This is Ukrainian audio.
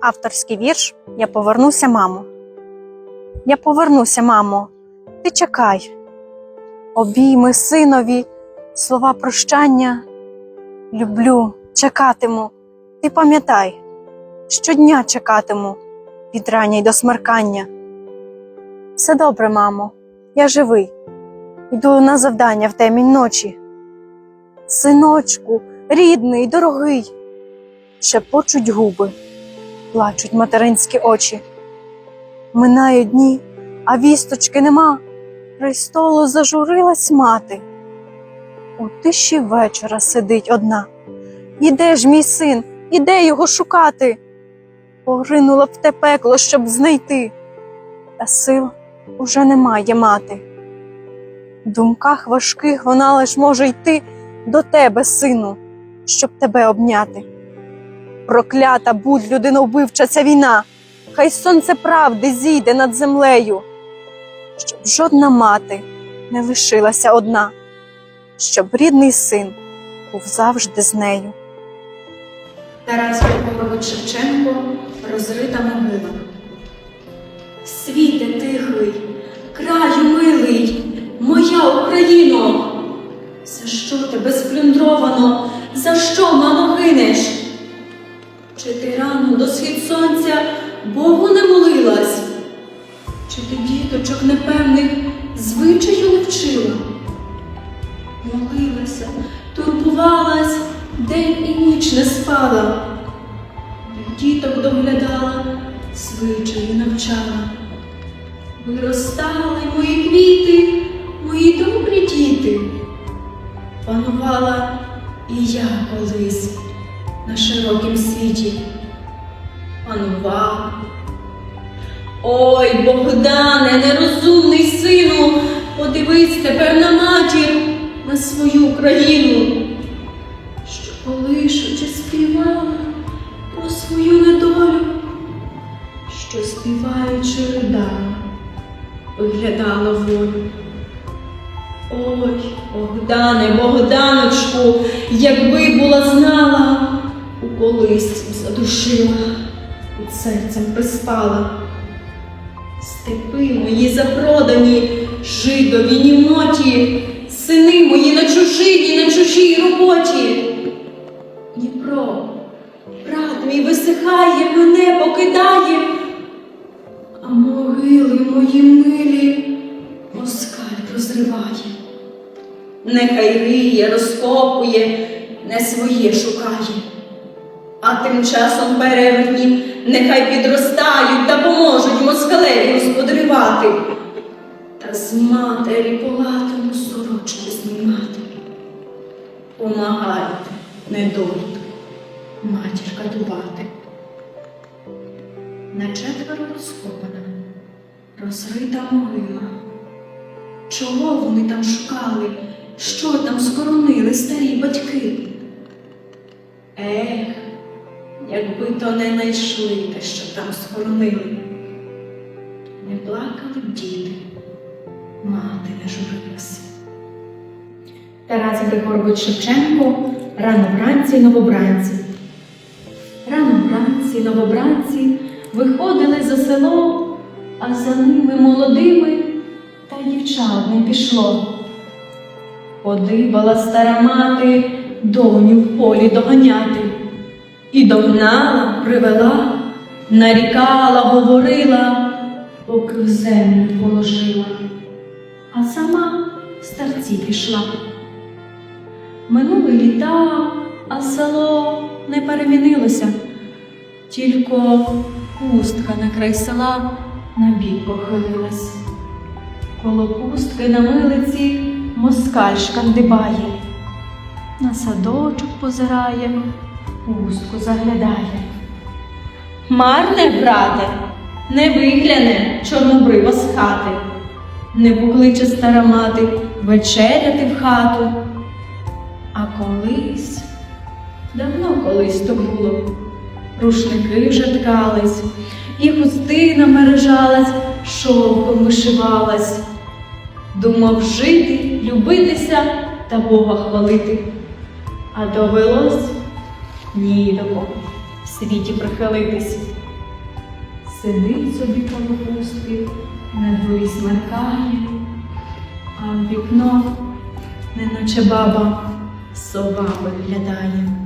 Авторський вірш Я повернуся, мамо. Я повернуся, мамо. Ти чекай. Обійми синові, слова прощання. Люблю, чекатиму. Ти пам'ятай, щодня чекатиму від рання й до смеркання. Все добре, мамо, я живий. Йду на завдання в темінь ночі. Синочку, рідний, дорогий, шепочуть губи, плачуть материнські очі. Минають дні, а вісточки нема. Престолу зажурилась мати. У тиші вечора сидить одна. Іде ж мій син, іде його шукати. Поринула в те пекло, щоб знайти, та сил уже немає мати. В думках важких вона лиш може йти до тебе, сину, щоб тебе обняти. Проклята будь людиновбивча ця війна, хай сонце правди зійде над землею, щоб жодна мати не лишилася одна, щоб рідний син був завжди з нею. Тарас Григорович Шевченко розрита могила. Світе тихий, краю милий, моя Україно, за що тебе сплюндровано, за що, мамо, гинеш? До схід сонця Богу не молилась? Чи ти діточок непевних звичаю не вчила? Молилася, турбувалась, день і ніч не спала, діток доглядала, звичаю навчала. Виростали мої квіти, мої добрі діти. Панувала і я колись на широкім світі. Панувала. Ой, Богдане, нерозумний сину, подивись тепер на матір, на свою країну, що колишучи співала про свою недолю, що співаючи ридала, виглядала волю. Ой, Богдане, Богданочку, якби була знала, у колисці б задушила, під серцем приспала. Степи мої запродані, жидові німоті, сини мої на чужині, на чужій роботі. Дніпро, брат мій висихає, мене покидає, а могили мої милі москаль розриває. Нехай риє, розкопує, не своє шукає. А тим часом перевертні нехай підростають та поможуть москалеві господарювати. Та з матері полатану сорочку знімати. Помагайте, недолік, матір катувати. На четверо розкопана, розрита могила. Чого вони там шукали? Що там скоронили старі батьки? Ех, якби то не знайшли те, що там схоронили. Не плакали діти, мати не журилася. Тарас Григорович Шевченко рано вранці новобранці. Рано вранці новобранці виходили за село, а за ними молодими та дівчат не пішло. Подибала стара мати доню в полі доганяти. І догнала, привела, нарікала, говорила, поки в землю положила, а сама в старці пішла. Минули літа, а село не перемінилося, тільки пустка на край села на бік похилилась. Коло пустки на милиці москаль шкандибає, на садочок позирає, в пустку заглядає. Марне, брате, не вигляне чорнобриво з хати, не покличе стара мати вечеряти в хату. А колись, давно колись то було, рушники вже ткались, і хустина мережалась, шовком вишивалась. Думав жити, любитися та Бога хвалити. А довелось ні до кого. в світі прихилитись. Сидить собі коло пустки, на дворі смеркає, а в вікно, неначе баба, сова виглядає.